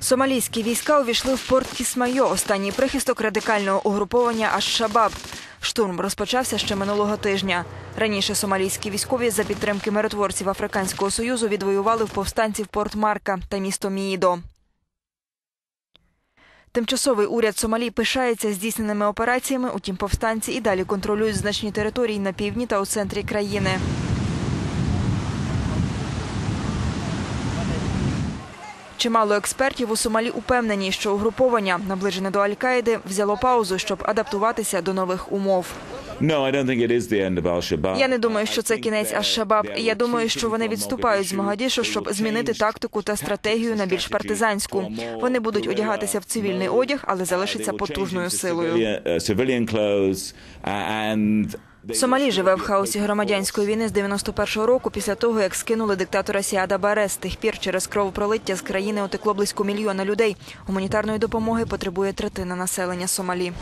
Сомалійські війська увійшли в порт Кісмайо, останній прихисток радикального угруповання Аш-Шабаб. Штурм розпочався ще минулого тижня. Раніше сомалійські військові за підтримки миротворців Африканського союзу відвоювали в повстанців порт Марка та місто Міїдо. Тимчасовий уряд Сомалі пишається здійсненими операціями, утім повстанці і далі контролюють значні території на півдні та у центрі країни. Чимало експертів у Сомалі упевнені, що угруповання, наближене до Аль-Каїди, взяло паузу, щоб адаптуватися до нових умов. Я не думаю, що це кінець Аш-Шабаб. Я думаю, що вони відступають з Могадішу, щоб змінити тактику та стратегію на більш партизанську. Вони будуть одягатися в цивільний одяг, але залишаться потужною силою. Сомалі живе в хаосі громадянської війни з 91-го року, після того як скинули диктатора Сіада Баре. З тих пір через кровопролиття з країни утекло близько мільйона людей. Гуманітарної допомоги потребує третина населення Сомалі.